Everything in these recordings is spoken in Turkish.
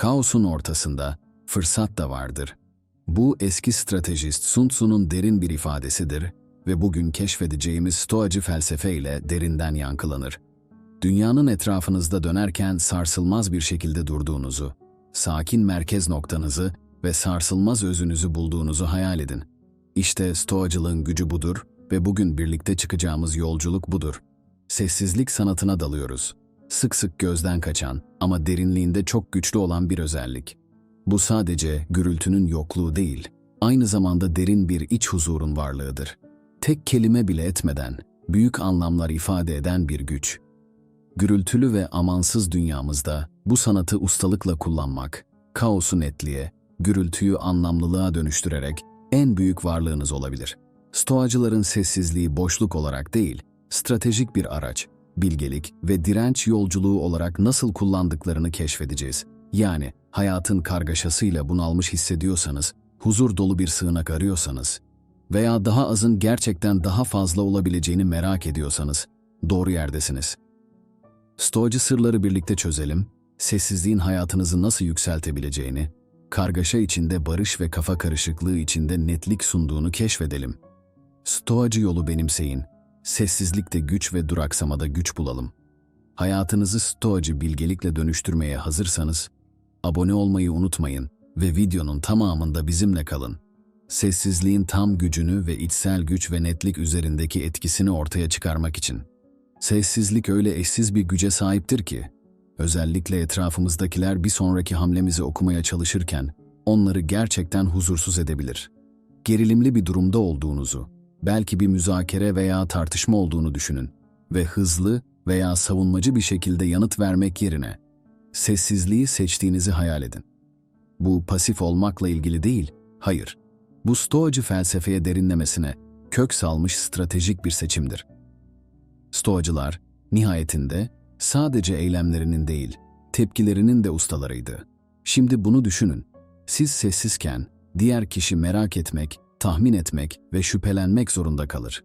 Kaosun ortasında fırsat da vardır. Bu eski stratejist Sun Tzu'nun derin bir ifadesidir ve bugün keşfedeceğimiz stoacı felsefe ile derinden yankılanır. Dünyanın etrafınızda dönerken sarsılmaz bir şekilde durduğunuzu, sakin merkez noktanızı ve sarsılmaz özünüzü bulduğunuzu hayal edin. İşte stoacılığın gücü budur ve bugün birlikte çıkacağımız yolculuk budur. Sessizlik sanatına dalıyoruz. Sık sık gözden kaçan ama derinliğinde çok güçlü olan bir özellik. Bu sadece gürültünün yokluğu değil, aynı zamanda derin bir iç huzurun varlığıdır. Tek kelime bile etmeden, büyük anlamlar ifade eden bir güç. Gürültülü ve amansız dünyamızda bu sanatı ustalıkla kullanmak, kaosu netliğe, gürültüyü anlamlılığa dönüştürerek en büyük varlığınız olabilir. Stoacıların sessizliği boşluk olarak değil, stratejik bir araç, bilgelik ve direnç yolculuğu olarak nasıl kullandıklarını keşfedeceğiz. Yani hayatın kargaşasıyla bunalmış hissediyorsanız, huzur dolu bir sığınak arıyorsanız veya daha azın gerçekten daha fazla olabileceğini merak ediyorsanız doğru yerdesiniz. Stoacı sırları birlikte çözelim, sessizliğin hayatınızı nasıl yükseltebileceğini, kargaşa içinde barış ve kafa karışıklığı içinde netlik sunduğunu keşfedelim. Stoacı yolu benimseyin, sessizlikte güç ve duraksamada güç bulalım. Hayatınızı stoacı bilgelikle dönüştürmeye hazırsanız, abone olmayı unutmayın ve videonun tamamında bizimle kalın. Sessizliğin tam gücünü ve içsel güç ve netlik üzerindeki etkisini ortaya çıkarmak için. Sessizlik öyle eşsiz bir güce sahiptir ki, özellikle etrafımızdakiler bir sonraki hamlemizi okumaya çalışırken onları gerçekten huzursuz edebilir. Gerilimli bir durumda olduğunuzu, belki bir müzakere veya tartışma olduğunu düşünün ve hızlı veya savunmacı bir şekilde yanıt vermek yerine sessizliği seçtiğinizi hayal edin. Bu pasif olmakla ilgili değil, hayır. Bu stoacı felsefeye derinlemesine kök salmış stratejik bir seçimdir. Stoacılar nihayetinde sadece eylemlerinin değil, tepkilerinin de ustalarıydı. Şimdi bunu düşünün. Siz sessizken diğer kişi merak etmek, tahmin etmek ve şüphelenmek zorunda kalır.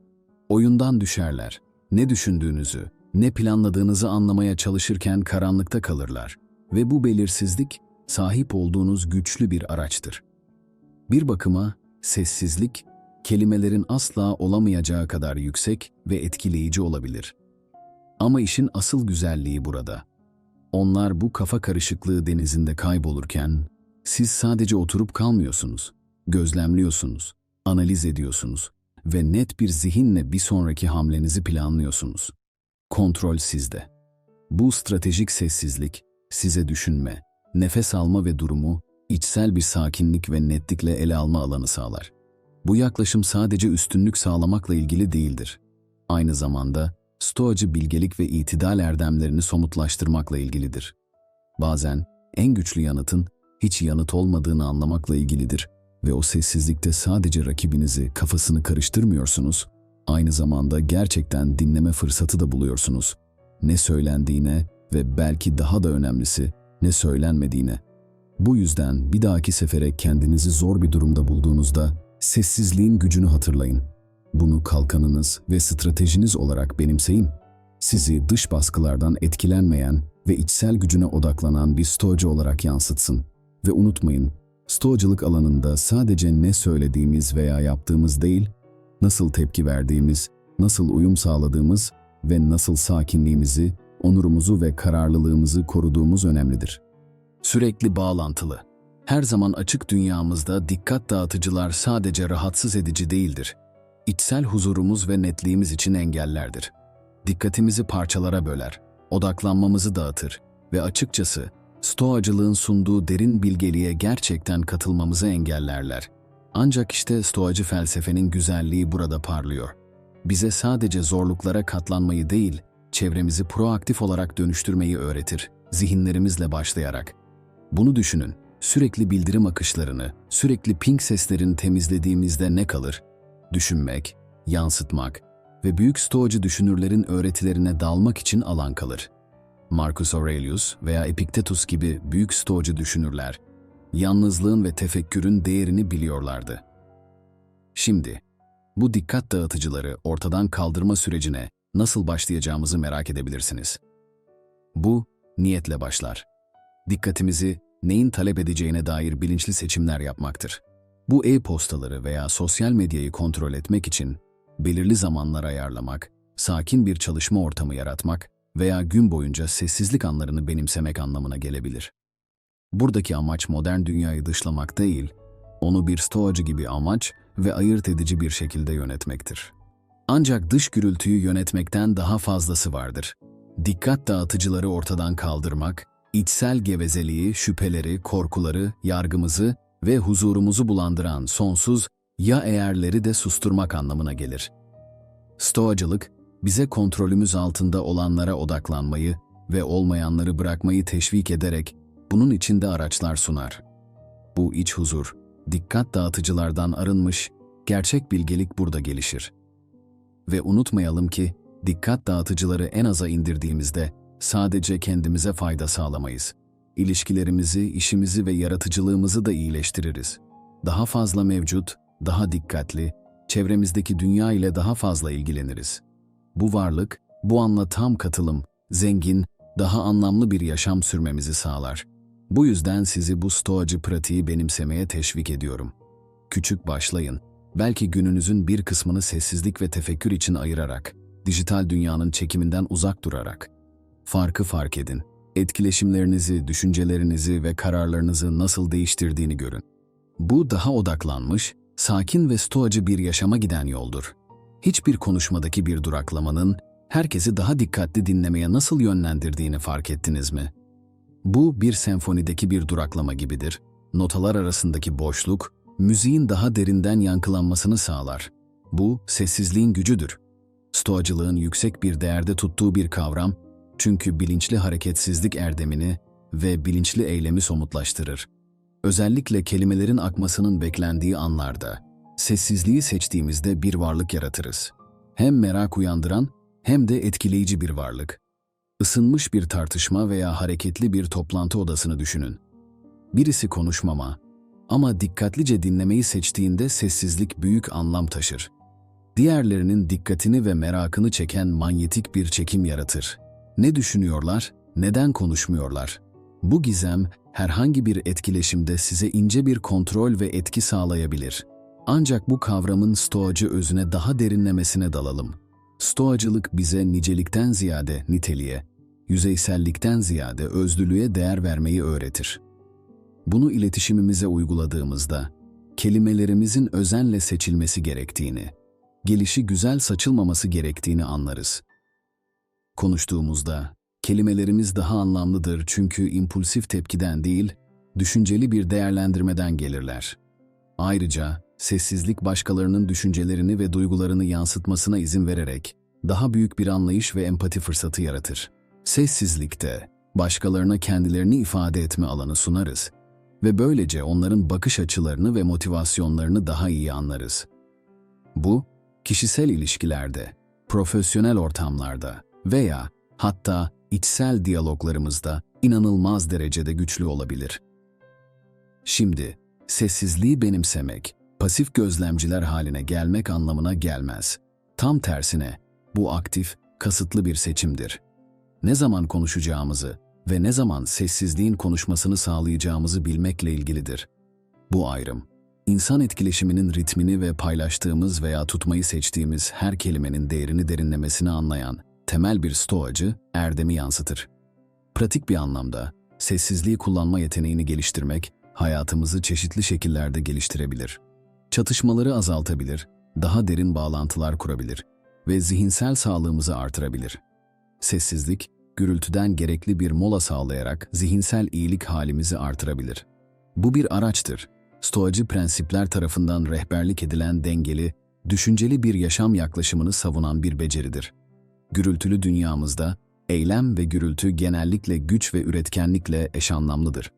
Oyundan düşerler. Ne düşündüğünüzü, ne planladığınızı anlamaya çalışırken karanlıkta kalırlar ve bu belirsizlik sahip olduğunuz güçlü bir araçtır. Bir bakıma sessizlik kelimelerin asla olamayacağı kadar yüksek ve etkileyici olabilir. Ama işin asıl güzelliği burada. Onlar bu kafa karışıklığı denizinde kaybolurken siz sadece oturup kalmıyorsunuz. Gözlemliyorsunuz, analiz ediyorsunuz ve net bir zihinle bir sonraki hamlenizi planlıyorsunuz. Kontrol sizde. Bu stratejik sessizlik size düşünme, nefes alma ve durumu içsel bir sakinlik ve netlikle ele alma alanı sağlar. Bu yaklaşım sadece üstünlük sağlamakla ilgili değildir. Aynı zamanda stoacı bilgelik ve itidal erdemlerini somutlaştırmakla ilgilidir. Bazen en güçlü yanıtın hiç yanıt olmadığını anlamakla ilgilidir ve o sessizlikte sadece rakibinizi kafasını karıştırmıyorsunuz, aynı zamanda gerçekten dinleme fırsatı da buluyorsunuz. Ne söylendiğine ve belki daha da önemlisi ne söylenmediğine. Bu yüzden bir dahaki sefere kendinizi zor bir durumda bulduğunuzda sessizliğin gücünü hatırlayın. Bunu kalkanınız ve stratejiniz olarak benimseyin. Sizi dış baskılardan etkilenmeyen ve içsel gücüne odaklanan bir stoacı olarak yansıtsın. Ve unutmayın, stoacılık alanında sadece ne söylediğimiz veya yaptığımız değil, nasıl tepki verdiğimiz, nasıl uyum sağladığımız ve nasıl sakinliğimizi, onurumuzu ve kararlılığımızı koruduğumuz önemlidir. Sürekli bağlantılı. Her zaman açık dünyamızda dikkat dağıtıcılar sadece rahatsız edici değildir. İçsel huzurumuz ve netliğimiz için engellerdir. Dikkatimizi parçalara böler, odaklanmamızı dağıtır ve açıkçası stoacılığın sunduğu derin bilgeliğe gerçekten katılmamızı engellerler. Ancak işte stoacı felsefenin güzelliği burada parlıyor. Bize sadece zorluklara katlanmayı değil, çevremizi proaktif olarak dönüştürmeyi öğretir, zihinlerimizle başlayarak. Bunu düşünün, sürekli bildirim akışlarını, sürekli ping seslerini temizlediğimizde ne kalır? Düşünmek, yansıtmak ve büyük stoacı düşünürlerin öğretilerine dalmak için alan kalır. Marcus Aurelius veya Epiktetus gibi büyük stoacı düşünürler, yalnızlığın ve tefekkürün değerini biliyorlardı. Şimdi, bu dikkat dağıtıcıları ortadan kaldırma sürecine nasıl başlayacağımızı merak edebilirsiniz. Bu, niyetle başlar. Dikkatimizi neyin talep edeceğine dair bilinçli seçimler yapmaktır. Bu e-postaları veya sosyal medyayı kontrol etmek için belirli zamanlar ayarlamak, sakin bir çalışma ortamı yaratmak veya gün boyunca sessizlik anlarını benimsemek anlamına gelebilir. Buradaki amaç modern dünyayı dışlamak değil, onu bir stoacı gibi amaç ve ayırt edici bir şekilde yönetmektir. Ancak dış gürültüyü yönetmekten daha fazlası vardır. Dikkat dağıtıcıları ortadan kaldırmak, içsel gevezeliği, şüpheleri, korkuları, yargımızı ve huzurumuzu bulandıran sonsuz ya eğerleri de susturmak anlamına gelir. Stoacılık, bize kontrolümüz altında olanlara odaklanmayı ve olmayanları bırakmayı teşvik ederek bunun içinde araçlar sunar. Bu iç huzur, dikkat dağıtıcılardan arınmış, gerçek bilgelik burada gelişir. Ve unutmayalım ki, dikkat dağıtıcıları en aza indirdiğimizde sadece kendimize fayda sağlamayız. İlişkilerimizi, işimizi ve yaratıcılığımızı da iyileştiririz. Daha fazla mevcut, daha dikkatli, çevremizdeki dünya ile daha fazla ilgileniriz. Bu varlık, bu anla tam katılım, zengin, daha anlamlı bir yaşam sürmemizi sağlar. Bu yüzden sizi bu stoacı pratiği benimsemeye teşvik ediyorum. Küçük başlayın. Belki gününüzün bir kısmını sessizlik ve tefekkür için ayırarak, dijital dünyanın çekiminden uzak durarak. Farkı fark edin. Etkileşimlerinizi, düşüncelerinizi ve kararlarınızı nasıl değiştirdiğini görün. Bu daha odaklanmış, sakin ve stoacı bir yaşama giden yoldur. Hiçbir konuşmadaki bir duraklamanın herkesi daha dikkatli dinlemeye nasıl yönlendirdiğini fark ettiniz mi? Bu bir senfonideki bir duraklama gibidir. Notalar arasındaki boşluk, müziğin daha derinden yankılanmasını sağlar. Bu, sessizliğin gücüdür. Stoacılığın yüksek bir değerde tuttuğu bir kavram, çünkü bilinçli hareketsizlik erdemini ve bilinçli eylemi somutlaştırır. Özellikle kelimelerin akmasının beklendiği anlarda, sessizliği seçtiğimizde bir varlık yaratırız. Hem merak uyandıran hem de etkileyici bir varlık. Isınmış bir tartışma veya hareketli bir toplantı odasını düşünün. Birisi konuşmama ama dikkatlice dinlemeyi seçtiğinde sessizlik büyük anlam taşır. Diğerlerinin dikkatini ve merakını çeken manyetik bir çekim yaratır. Ne düşünüyorlar, neden konuşmuyorlar? Bu gizem herhangi bir etkileşimde size ince bir kontrol ve etki sağlayabilir. Ancak bu kavramın stoacı özüne daha derinlemesine dalalım. Stoacılık bize nicelikten ziyade niteliğe, yüzeysellikten ziyade özlülüğe değer vermeyi öğretir. Bunu iletişimimize uyguladığımızda, kelimelerimizin özenle seçilmesi gerektiğini, gelişi güzel saçılmaması gerektiğini anlarız. Konuştuğumuzda, kelimelerimiz daha anlamlıdır çünkü impulsif tepkiden değil, düşünceli bir değerlendirmeden gelirler. Ayrıca, sessizlik başkalarının düşüncelerini ve duygularını yansıtmasına izin vererek, daha büyük bir anlayış ve empati fırsatı yaratır. Sessizlikte, başkalarına kendilerini ifade etme alanı sunarız ve böylece onların bakış açılarını ve motivasyonlarını daha iyi anlarız. Bu, kişisel ilişkilerde, profesyonel ortamlarda veya hatta içsel diyaloglarımızda inanılmaz derecede güçlü olabilir. Şimdi, sessizliği benimsemek, pasif gözlemciler haline gelmek anlamına gelmez. Tam tersine, bu aktif, kasıtlı bir seçimdir. Ne zaman konuşacağımızı ve ne zaman sessizliğin konuşmasını sağlayacağımızı bilmekle ilgilidir. Bu ayrım, insan etkileşiminin ritmini ve paylaştığımız veya tutmayı seçtiğimiz her kelimenin değerini derinlemesine anlayan temel bir stoacı erdemi yansıtır. Pratik bir anlamda sessizliği kullanma yeteneğini geliştirmek hayatımızı çeşitli şekillerde geliştirebilir. Çatışmaları azaltabilir, daha derin bağlantılar kurabilir ve zihinsel sağlığımızı artırabilir. Sessizlik, gürültüden gerekli bir mola sağlayarak zihinsel iyilik halimizi artırabilir. Bu bir araçtır. Stoacı prensipler tarafından rehberlik edilen dengeli, düşünceli bir yaşam yaklaşımını savunan bir beceridir. Gürültülü dünyamızda eylem ve gürültü genellikle güç ve üretkenlikle eş anlamlıdır.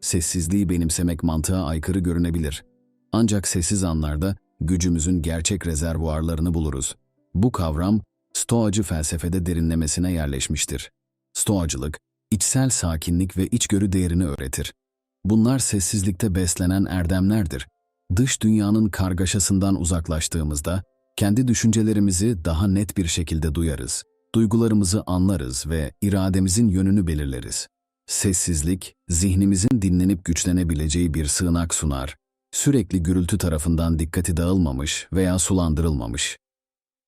Sessizliği benimsemek mantığa aykırı görünebilir. Ancak sessiz anlarda gücümüzün gerçek rezervuarlarını buluruz. Bu kavram, Stoacı felsefede derinlemesine yerleşmiştir. Stoacılık, içsel sakinlik ve içgörü değerini öğretir. Bunlar sessizlikte beslenen erdemlerdir. Dış dünyanın kargaşasından uzaklaştığımızda, kendi düşüncelerimizi daha net bir şekilde duyarız, duygularımızı anlarız ve irademizin yönünü belirleriz. Sessizlik, zihnimizin dinlenip güçlenebileceği bir sığınak sunar. Sürekli gürültü tarafından dikkati dağılmamış veya sulandırılmamış.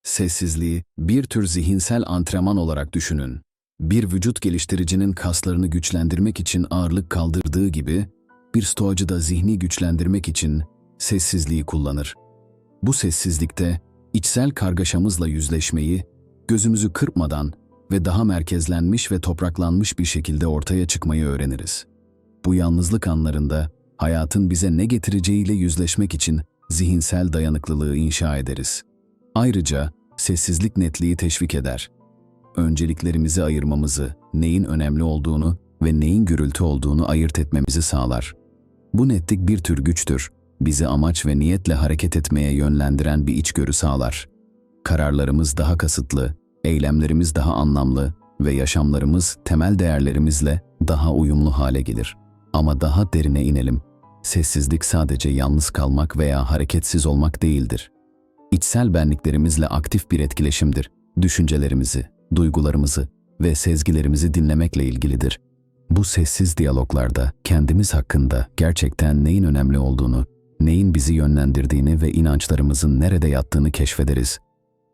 Sessizliği bir tür zihinsel antrenman olarak düşünün. Bir vücut geliştiricinin kaslarını güçlendirmek için ağırlık kaldırdığı gibi, bir stoacı da zihni güçlendirmek için sessizliği kullanır. Bu sessizlikte içsel kargaşamızla yüzleşmeyi, gözümüzü kırpmadan ve daha merkezlenmiş ve topraklanmış bir şekilde ortaya çıkmayı öğreniriz. Bu yalnızlık anlarında hayatın bize ne getireceğiyle yüzleşmek için zihinsel dayanıklılığı inşa ederiz. Ayrıca sessizlik netliği teşvik eder. Önceliklerimizi ayırmamızı, neyin önemli olduğunu ve neyin gürültü olduğunu ayırt etmemizi sağlar. Bu netlik bir tür güçtür. Bizi amaç ve niyetle hareket etmeye yönlendiren bir içgörü sağlar. Kararlarımız daha kasıtlı, eylemlerimiz daha anlamlı ve yaşamlarımız temel değerlerimizle daha uyumlu hale gelir. Ama daha derine inelim. Sessizlik sadece yalnız kalmak veya hareketsiz olmak değildir. İçsel benliklerimizle aktif bir etkileşimdir. Düşüncelerimizi, duygularımızı ve sezgilerimizi dinlemekle ilgilidir. Bu sessiz diyaloglarda kendimiz hakkında gerçekten neyin önemli olduğunu, neyin bizi yönlendirdiğini ve inançlarımızın nerede yattığını keşfederiz.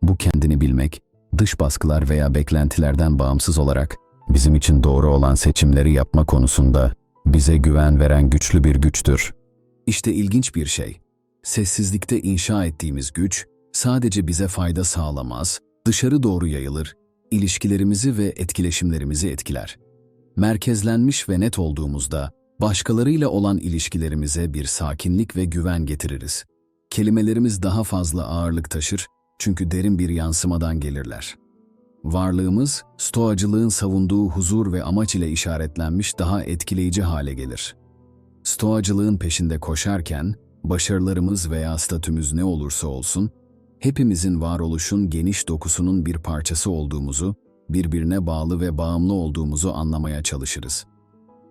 Bu kendini bilmek, dış baskılar veya beklentilerden bağımsız olarak bizim için doğru olan seçimleri yapma konusunda bize güven veren güçlü bir güçtür. İşte ilginç bir şey. Sessizlikte inşa ettiğimiz güç sadece bize fayda sağlamaz, dışarı doğru yayılır, ilişkilerimizi ve etkileşimlerimizi etkiler. Merkezlenmiş ve net olduğumuzda başkalarıyla olan ilişkilerimize bir sakinlik ve güven getiririz. Kelimelerimiz daha fazla ağırlık taşır çünkü derin bir yansımadan gelirler. Varlığımız, stoacılığın savunduğu huzur ve amaç ile işaretlenmiş daha etkileyici hale gelir. Stoacılığın peşinde koşarken, başarılarımız veya statümüz ne olursa olsun, hepimizin varoluşun geniş dokusunun bir parçası olduğumuzu, birbirine bağlı ve bağımlı olduğumuzu anlamaya çalışırız.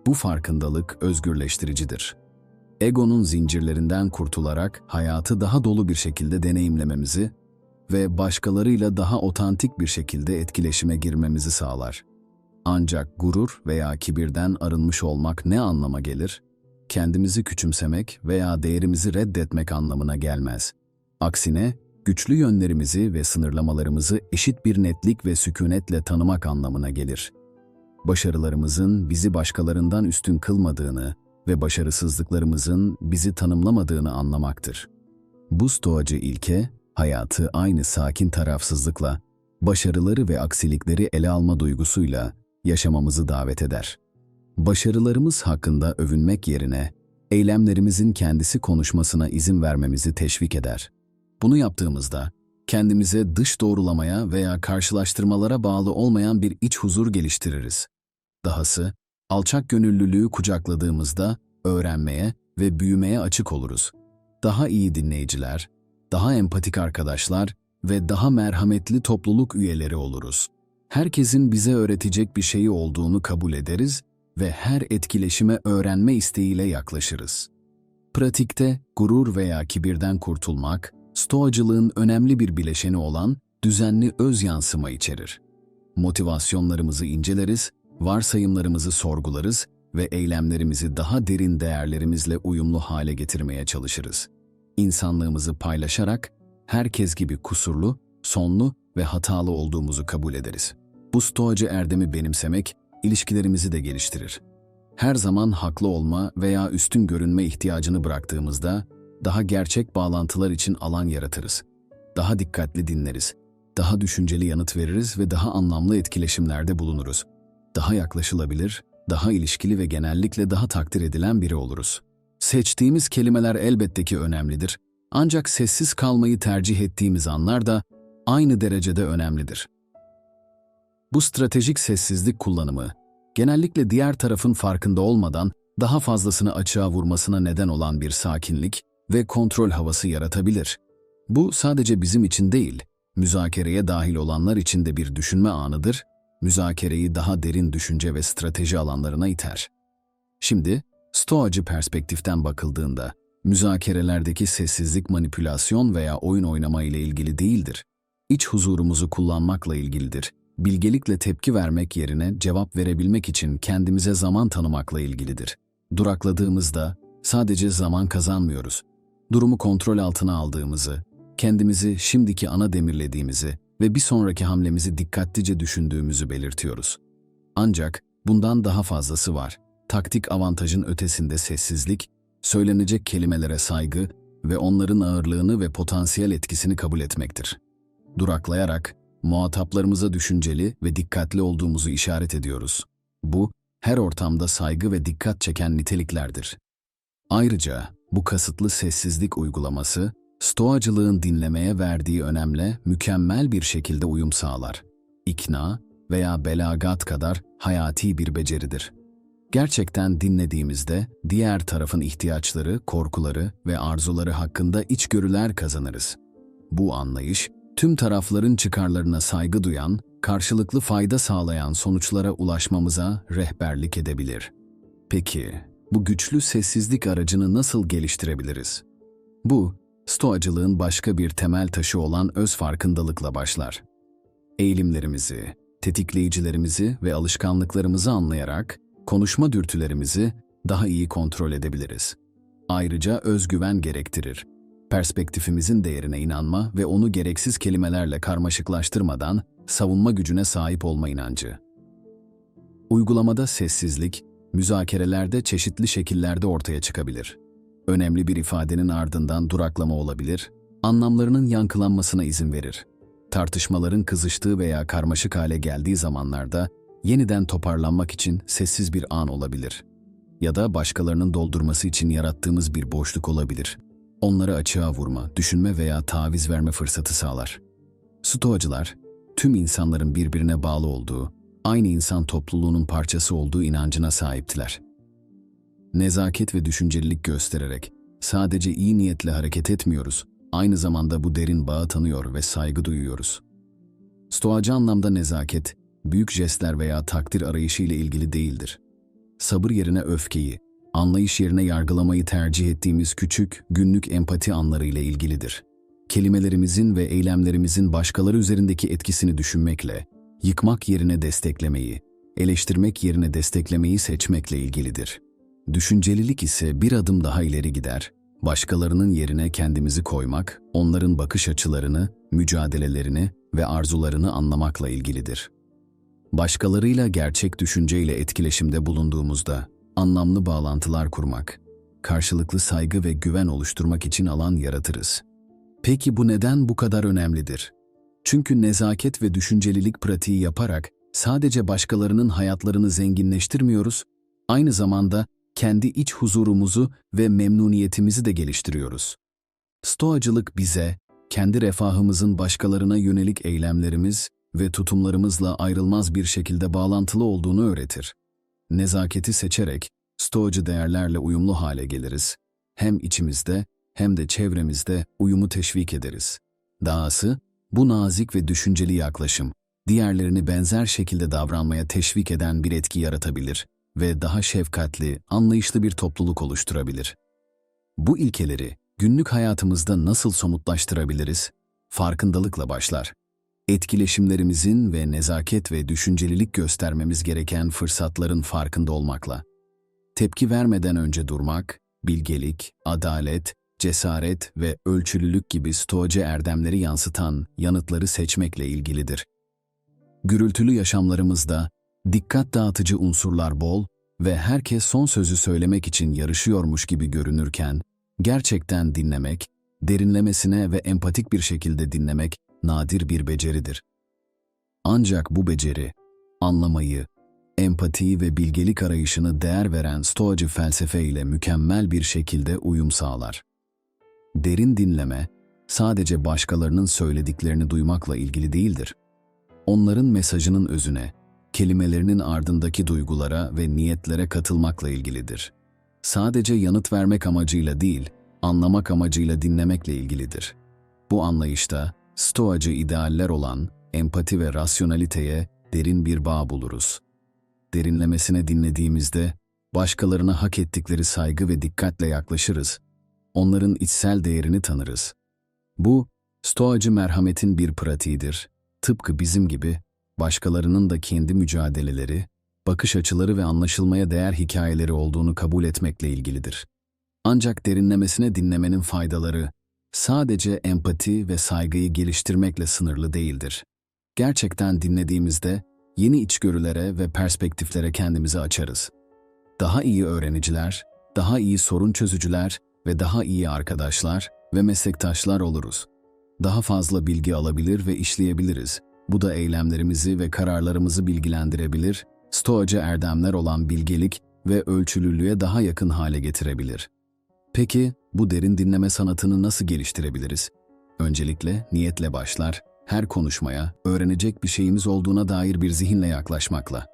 Bu farkındalık özgürleştiricidir. Egonun zincirlerinden kurtularak hayatı daha dolu bir şekilde deneyimlememizi ve başkalarıyla daha otantik bir şekilde etkileşime girmemizi sağlar. Ancak gurur veya kibirden arınmış olmak ne anlama gelir? Kendimizi küçümsemek veya değerimizi reddetmek anlamına gelmez. Aksine güçlü yönlerimizi ve sınırlamalarımızı eşit bir netlik ve sükunetle tanımak anlamına gelir. Başarılarımızın bizi başkalarından üstün kılmadığını ve başarısızlıklarımızın bizi tanımlamadığını anlamaktır. Bu stoacı ilke, hayatı aynı sakin tarafsızlıkla, başarıları ve aksilikleri ele alma duygusuyla yaşamamızı davet eder. Başarılarımız hakkında övünmek yerine, eylemlerimizin kendisi konuşmasına izin vermemizi teşvik eder. Bunu yaptığımızda, kendimize dış doğrulamaya veya karşılaştırmalara bağlı olmayan bir iç huzur geliştiririz. Dahası, alçak gönüllülüğü kucakladığımızda öğrenmeye ve büyümeye açık oluruz. Daha iyi dinleyiciler, daha empatik arkadaşlar ve daha merhametli topluluk üyeleri oluruz. Herkesin bize öğretecek bir şeyi olduğunu kabul ederiz ve her etkileşime öğrenme isteğiyle yaklaşırız. Pratikte gurur veya kibirden kurtulmak, stoacılığın önemli bir bileşeni olan düzenli öz yansıma içerir. Motivasyonlarımızı inceleriz, varsayımlarımızı sorgularız ve eylemlerimizi daha derin değerlerimizle uyumlu hale getirmeye çalışırız. İnsanlığımızı paylaşarak herkes gibi kusurlu, sonlu ve hatalı olduğumuzu kabul ederiz. Bu stoacı erdemi benimsemek ilişkilerimizi de geliştirir. Her zaman haklı olma veya üstün görünme ihtiyacını bıraktığımızda daha gerçek bağlantılar için alan yaratırız. Daha dikkatli dinleriz, daha düşünceli yanıt veririz ve daha anlamlı etkileşimlerde bulunuruz. Daha yaklaşılabilir, daha ilişkili ve genellikle daha takdir edilen biri oluruz. Seçtiğimiz kelimeler elbette ki önemlidir. Ancak sessiz kalmayı tercih ettiğimiz anlar da aynı derecede önemlidir. Bu stratejik sessizlik kullanımı, genellikle diğer tarafın farkında olmadan daha fazlasını açığa vurmasına neden olan bir sakinlik ve kontrol havası yaratabilir. Bu sadece bizim için değil, müzakereye dahil olanlar için de bir düşünme anıdır, müzakereyi daha derin düşünce ve strateji alanlarına iter. Şimdi, Stoacı perspektiften bakıldığında, müzakerelerdeki sessizlik manipülasyon veya oyun oynama ile ilgili değildir. İç huzurumuzu kullanmakla ilgilidir. bilgelikle tepki vermek yerine cevap verebilmek için kendimize zaman tanımakla ilgilidir. Durakladığımızda sadece zaman kazanmıyoruz. Durumu kontrol altına aldığımızı, kendimizi şimdiki ana demirlediğimizi ve bir sonraki hamlemizi dikkatlice düşündüğümüzü belirtiyoruz. Ancak bundan daha fazlası var. Taktik avantajın ötesinde sessizlik, söylenecek kelimelere saygı ve onların ağırlığını ve potansiyel etkisini kabul etmektir. Duraklayarak, muhataplarımıza düşünceli ve dikkatli olduğumuzu işaret ediyoruz. Bu, her ortamda saygı ve dikkat çeken niteliklerdir. Ayrıca bu kasıtlı sessizlik uygulaması, stoacılığın dinlemeye verdiği önemle mükemmel bir şekilde uyum sağlar. İkna veya belagat kadar hayati bir beceridir. Gerçekten dinlediğimizde diğer tarafın ihtiyaçları, korkuları ve arzuları hakkında içgörüler kazanırız. Bu anlayış, tüm tarafların çıkarlarına saygı duyan, karşılıklı fayda sağlayan sonuçlara ulaşmamıza rehberlik edebilir. Peki, bu güçlü sessizlik aracını nasıl geliştirebiliriz? Bu, stoacılığın başka bir temel taşı olan öz farkındalıkla başlar. Eğilimlerimizi, tetikleyicilerimizi ve alışkanlıklarımızı anlayarak konuşma dürtülerimizi daha iyi kontrol edebiliriz. Ayrıca özgüven gerektirir. Perspektifimizin değerine inanma ve onu gereksiz kelimelerle karmaşıklaştırmadan savunma gücüne sahip olma inancı. Uygulamada sessizlik, müzakerelerde çeşitli şekillerde ortaya çıkabilir. Önemli bir ifadenin ardından duraklama olabilir, anlamlarının yankılanmasına izin verir. Tartışmaların kızıştığı veya karmaşık hale geldiği zamanlarda yeniden toparlanmak için sessiz bir an olabilir. Ya da başkalarının doldurması için yarattığımız bir boşluk olabilir. Onları açığa vurma, düşünme veya taviz verme fırsatı sağlar. Stoacılar, tüm insanların birbirine bağlı olduğu, aynı insan topluluğunun parçası olduğu inancına sahiptiler. Nezaket ve düşüncelilik göstererek sadece iyi niyetle hareket etmiyoruz, aynı zamanda bu derin bağı tanıyor ve saygı duyuyoruz. Stoacı anlamda nezaket, büyük jestler veya takdir arayışı ile ilgili değildir. Sabır yerine öfkeyi, anlayış yerine yargılamayı tercih ettiğimiz küçük, günlük empati anları ile ilgilidir. Kelimelerimizin ve eylemlerimizin başkaları üzerindeki etkisini düşünmekle, yıkmak yerine desteklemeyi, eleştirmek yerine desteklemeyi seçmekle ilgilidir. Düşüncelilik ise bir adım daha ileri gider, başkalarının yerine kendimizi koymak, onların bakış açılarını, mücadelelerini ve arzularını anlamakla ilgilidir. Başkalarıyla gerçek düşünceyle etkileşimde bulunduğumuzda anlamlı bağlantılar kurmak, karşılıklı saygı ve güven oluşturmak için alan yaratırız. Peki bu neden bu kadar önemlidir? Çünkü nezaket ve düşüncelilik pratiği yaparak sadece başkalarının hayatlarını zenginleştirmiyoruz, aynı zamanda kendi iç huzurumuzu ve memnuniyetimizi de geliştiriyoruz. Stoacılık bize, kendi refahımızın başkalarına yönelik eylemlerimiz ve tutumlarımızla ayrılmaz bir şekilde bağlantılı olduğunu öğretir. Nezaketi seçerek, stoacı değerlerle uyumlu hale geliriz. Hem içimizde hem de çevremizde uyumu teşvik ederiz. Dahası, bu nazik ve düşünceli yaklaşım, diğerlerini benzer şekilde davranmaya teşvik eden bir etki yaratabilir ve daha şefkatli, anlayışlı bir topluluk oluşturabilir. Bu ilkeleri günlük hayatımızda nasıl somutlaştırabiliriz? Farkındalıkla başlar. Etkileşimlerimizin ve nezaket ve düşüncelilik göstermemiz gereken fırsatların farkında olmakla. Tepki vermeden önce durmak, bilgelik, adalet, cesaret ve ölçülülük gibi stoacı erdemleri yansıtan yanıtları seçmekle ilgilidir. Gürültülü yaşamlarımızda dikkat dağıtıcı unsurlar bol ve herkes son sözü söylemek için yarışıyormuş gibi görünürken, gerçekten dinlemek, derinlemesine ve empatik bir şekilde dinlemek nadir bir beceridir. Ancak bu beceri, anlamayı, empatiyi ve bilgelik arayışını değer veren stoacı felsefe ile mükemmel bir şekilde uyum sağlar. Derin dinleme, sadece başkalarının söylediklerini duymakla ilgili değildir. Onların mesajının özüne, kelimelerinin ardındaki duygulara ve niyetlere katılmakla ilgilidir. Sadece yanıt vermek amacıyla değil, anlamak amacıyla dinlemekle ilgilidir. Bu anlayışta, stoacı idealler olan empati ve rasyonaliteye derin bir bağ buluruz. Derinlemesine dinlediğimizde, başkalarına hak ettikleri saygı ve dikkatle yaklaşırız. Onların içsel değerini tanırız. Bu, stoacı merhametin bir pratiğidir. Tıpkı bizim gibi başkalarının da kendi mücadeleleri, bakış açıları ve anlaşılmaya değer hikayeleri olduğunu kabul etmekle ilgilidir. Ancak derinlemesine dinlemenin faydaları sadece empati ve saygıyı geliştirmekle sınırlı değildir. Gerçekten dinlediğimizde yeni içgörülere ve perspektiflere kendimizi açarız. Daha iyi öğreniciler, daha iyi sorun çözücüler ve daha iyi arkadaşlar ve meslektaşlar oluruz. Daha fazla bilgi alabilir ve işleyebiliriz. Bu da eylemlerimizi ve kararlarımızı bilgilendirebilir, stoacı erdemler olan bilgelik ve ölçülülüğe daha yakın hale getirebilir. Peki bu derin dinleme sanatını nasıl geliştirebiliriz? Öncelikle niyetle başlar, her konuşmaya öğrenecek bir şeyimiz olduğuna dair bir zihinle yaklaşmakla.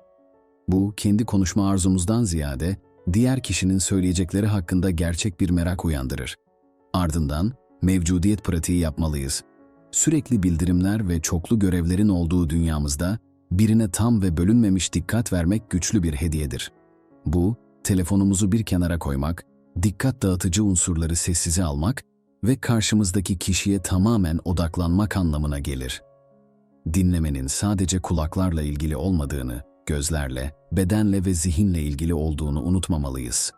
Bu kendi konuşma arzumuzdan ziyade diğer kişinin söyleyecekleri hakkında gerçek bir merak uyandırır. Ardından mevcudiyet pratiği yapmalıyız. Sürekli bildirimler ve çoklu görevlerin olduğu dünyamızda birine tam ve bölünmemiş dikkat vermek güçlü bir hediyedir. Bu, telefonumuzu bir kenara koymak, dikkat dağıtıcı unsurları sessize almak ve karşımızdaki kişiye tamamen odaklanmak anlamına gelir. Dinlemenin sadece kulaklarla ilgili olmadığını, gözlerle, bedenle ve zihinle ilgili olduğunu unutmamalıyız.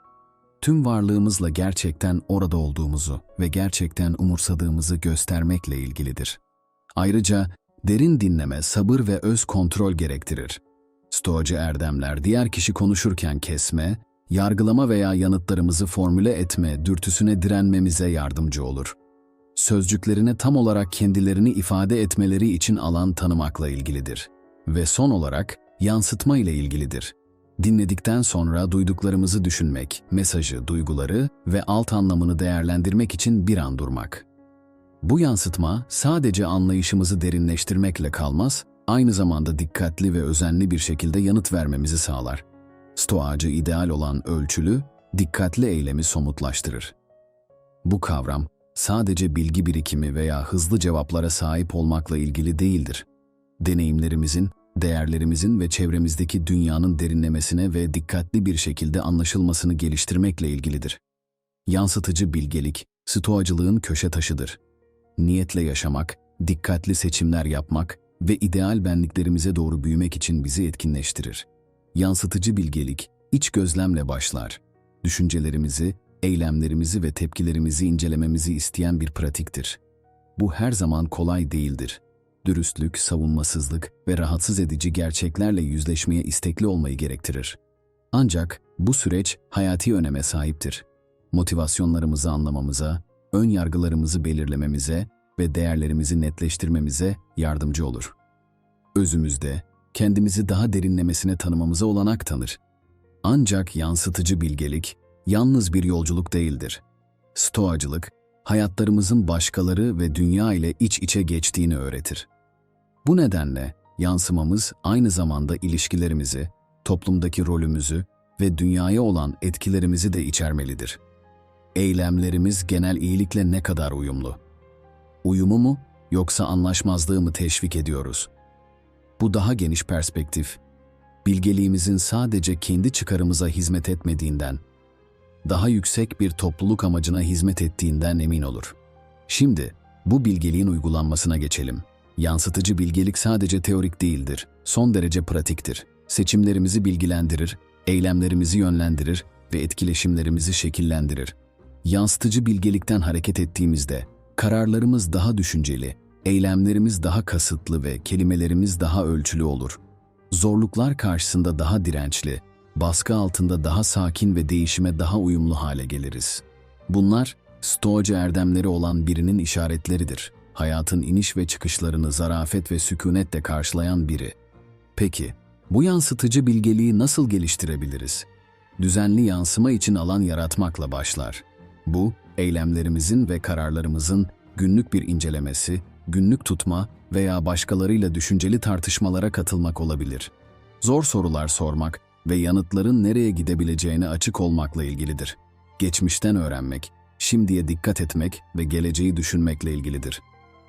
Tüm varlığımızla gerçekten orada olduğumuzu ve gerçekten umursadığımızı göstermekle ilgilidir. Ayrıca derin dinleme sabır ve öz kontrol gerektirir. Stoacı erdemler diğer kişi konuşurken kesme, yargılama veya yanıtlarımızı formüle etme dürtüsüne direnmemize yardımcı olur. Sözcüklerine tam olarak kendilerini ifade etmeleri için alan tanımakla ilgilidir. Ve son olarak yansıtma ile ilgilidir. Dinledikten sonra duyduklarımızı düşünmek, mesajı, duyguları ve alt anlamını değerlendirmek için bir an durmak. Bu yansıtma sadece anlayışımızı derinleştirmekle kalmaz, aynı zamanda dikkatli ve özenli bir şekilde yanıt vermemizi sağlar. Stoacı ideal olan ölçülü, dikkatli eylemi somutlaştırır. Bu kavram sadece bilgi birikimi veya hızlı cevaplara sahip olmakla ilgili değildir. Deneyimlerimizin, değerlerimizin ve çevremizdeki dünyanın derinlemesine ve dikkatli bir şekilde anlaşılmasını geliştirmekle ilgilidir. Yansıtıcı bilgelik, stoacılığın köşe taşıdır. Niyetle yaşamak, dikkatli seçimler yapmak ve ideal benliklerimize doğru büyümek için bizi etkinleştirir. Yansıtıcı bilgelik, iç gözlemle başlar. Düşüncelerimizi, eylemlerimizi ve tepkilerimizi incelememizi isteyen bir pratiktir. Bu her zaman kolay değildir. Dürüstlük, savunmasızlık ve rahatsız edici gerçeklerle yüzleşmeye istekli olmayı gerektirir. Ancak bu süreç hayati öneme sahiptir. Motivasyonlarımızı anlamamıza, ön yargılarımızı belirlememize ve değerlerimizi netleştirmemize yardımcı olur. Özümüzde kendimizi daha derinlemesine tanımamıza olanak tanır. Ancak yansıtıcı bilgelik yalnız bir yolculuk değildir. Stoacılık, hayatlarımızın başkaları ve dünya ile iç içe geçtiğini öğretir. Bu nedenle yansımamız aynı zamanda ilişkilerimizi, toplumdaki rolümüzü ve dünyaya olan etkilerimizi de içermelidir. Eylemlerimiz genel iyilikle ne kadar uyumlu? Uyumu mu yoksa anlaşmazlığı mı teşvik ediyoruz? Bu daha geniş perspektif, bilgeliğimizin sadece kendi çıkarımıza hizmet etmediğinden, daha yüksek bir topluluk amacına hizmet ettiğinden emin olur. Şimdi bu bilgeliğin uygulanmasına geçelim. Yansıtıcı bilgelik sadece teorik değildir, son derece pratiktir. Seçimlerimizi bilgilendirir, eylemlerimizi yönlendirir ve etkileşimlerimizi şekillendirir. Yansıtıcı bilgelikten hareket ettiğimizde kararlarımız daha düşünceli, eylemlerimiz daha kasıtlı ve kelimelerimiz daha ölçülü olur. Zorluklar karşısında daha dirençli, baskı altında daha sakin ve değişime daha uyumlu hale geliriz. Bunlar, stoacı erdemleri olan birinin işaretleridir. Hayatın iniş ve çıkışlarını zarafet ve sükunetle karşılayan biri. Peki, bu yansıtıcı bilgeliği nasıl geliştirebiliriz? Düzenli yansıma için alan yaratmakla başlar. Bu, eylemlerimizin ve kararlarımızın günlük bir incelemesi, günlük tutma veya başkalarıyla düşünceli tartışmalara katılmak olabilir. Zor sorular sormak ve yanıtların nereye gidebileceğine açık olmakla ilgilidir. Geçmişten öğrenmek, şimdiye dikkat etmek ve geleceği düşünmekle ilgilidir.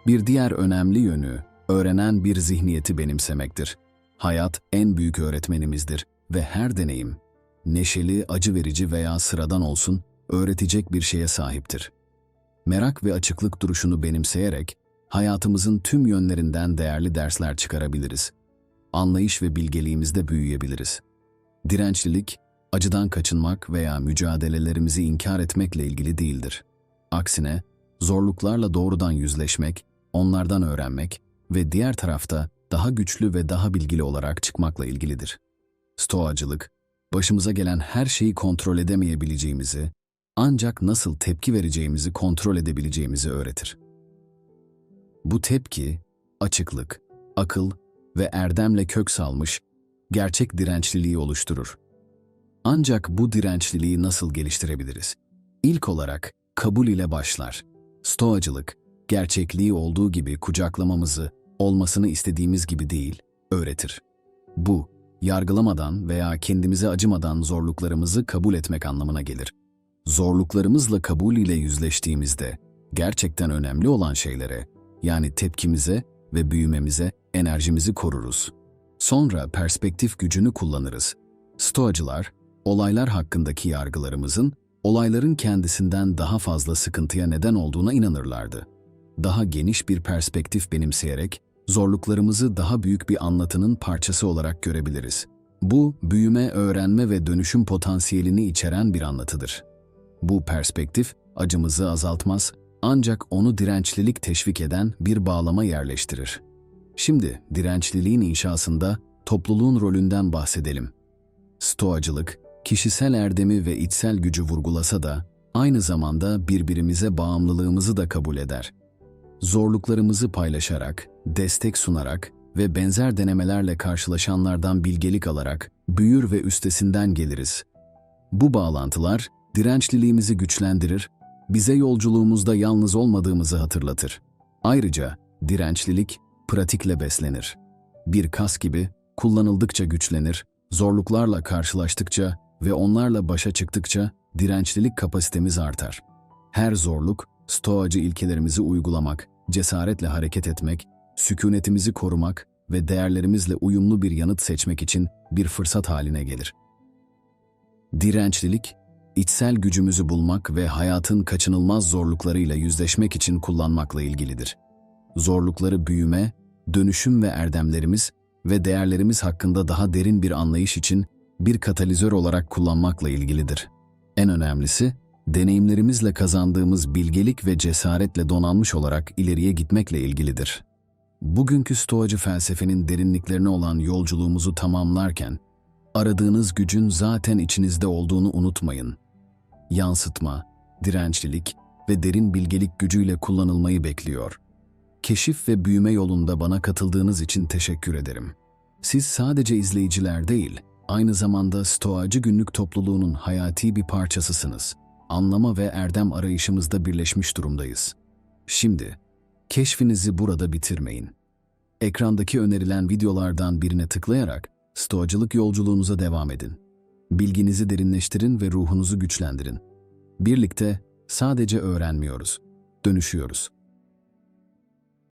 Bir diğer önemli yönü, öğrenen bir zihniyeti benimsemektir. Hayat en büyük öğretmenimizdir ve her deneyim, neşeli, acı verici veya sıradan olsun, öğretecek bir şeye sahiptir. Merak ve açıklık duruşunu benimseyerek, hayatımızın tüm yönlerinden değerli dersler çıkarabiliriz. anlayış ve bilgeliğimizde büyüyebiliriz. Dirençlilik, acıdan kaçınmak veya mücadelelerimizi inkar etmekle ilgili değildir. Aksine, zorluklarla doğrudan yüzleşmek, onlardan öğrenmek ve diğer tarafta daha güçlü ve daha bilgili olarak çıkmakla ilgilidir. Stoacılık, başımıza gelen her şeyi kontrol edemeyebileceğimizi, ancak nasıl tepki vereceğimizi kontrol edebileceğimizi öğretir. Bu tepki, açıklık, akıl ve erdemle kök salmış, gerçek dirençliliği oluşturur. Ancak bu dirençliliği nasıl geliştirebiliriz? İlk olarak kabul ile başlar. Stoacılık, gerçekliği olduğu gibi kucaklamamızı, olmasını istediğimiz gibi değil, öğretir. Bu, yargılamadan veya kendimize acımadan zorluklarımızı kabul etmek anlamına gelir. Zorluklarımızla kabul ile yüzleştiğimizde, gerçekten önemli olan şeylere, yani tepkimize ve büyümemize enerjimizi koruruz. Sonra perspektif gücünü kullanırız. Stoacılar, olaylar hakkındaki yargılarımızın, olayların kendisinden daha fazla sıkıntıya neden olduğuna inanırlardı. Daha geniş bir perspektif benimseyerek, zorluklarımızı daha büyük bir anlatının parçası olarak görebiliriz. Bu, büyüme, öğrenme ve dönüşüm potansiyelini içeren bir anlatıdır. Bu perspektif, acımızı azaltmaz, ancak onu dirençlilik teşvik eden bir bağlama yerleştirir. Şimdi dirençliliğin inşasında topluluğun rolünden bahsedelim. Stoacılık, kişisel erdemi ve içsel gücü vurgulasa da aynı zamanda birbirimize bağımlılığımızı da kabul eder. Zorluklarımızı paylaşarak, destek sunarak ve benzer denemelerle karşılaşanlardan bilgelik alarak büyür ve üstesinden geliriz. Bu bağlantılar dirençliliğimizi güçlendirir, bize yolculuğumuzda yalnız olmadığımızı hatırlatır. Ayrıca dirençlilik pratikle beslenir. Bir kas gibi kullanıldıkça güçlenir, zorluklarla karşılaştıkça ve onlarla başa çıktıkça dirençlilik kapasitemiz artar. Her zorluk, stoacı ilkelerimizi uygulamak, cesaretle hareket etmek, sükunetimizi korumak ve değerlerimizle uyumlu bir yanıt seçmek için bir fırsat haline gelir. Dirençlilik, içsel gücümüzü bulmak ve hayatın kaçınılmaz zorluklarıyla yüzleşmek için kullanmakla ilgilidir. Zorlukları büyüme, dönüşüm ve erdemlerimiz ve değerlerimiz hakkında daha derin bir anlayış için bir katalizör olarak kullanmakla ilgilidir. En önemlisi, deneyimlerimizle kazandığımız bilgelik ve cesaretle donanmış olarak ileriye gitmekle ilgilidir. Bugünkü stoacı felsefenin derinliklerine olan yolculuğumuzu tamamlarken, aradığınız gücün zaten içinizde olduğunu unutmayın. Yansıtma, dirençlilik ve derin bilgelik gücüyle kullanılmayı bekliyor. Keşif ve büyüme yolunda bana katıldığınız için teşekkür ederim. Siz sadece izleyiciler değil, aynı zamanda Stoacı Günlük topluluğunun hayati bir parçasısınız. Anlama ve erdem arayışımızda birleşmiş durumdayız. Şimdi, keşfinizi burada bitirmeyin. Ekrandaki önerilen videolardan birine tıklayarak Stoacılık yolculuğunuza devam edin. Bilginizi derinleştirin ve ruhunuzu güçlendirin. Birlikte sadece öğrenmiyoruz, dönüşüyoruz.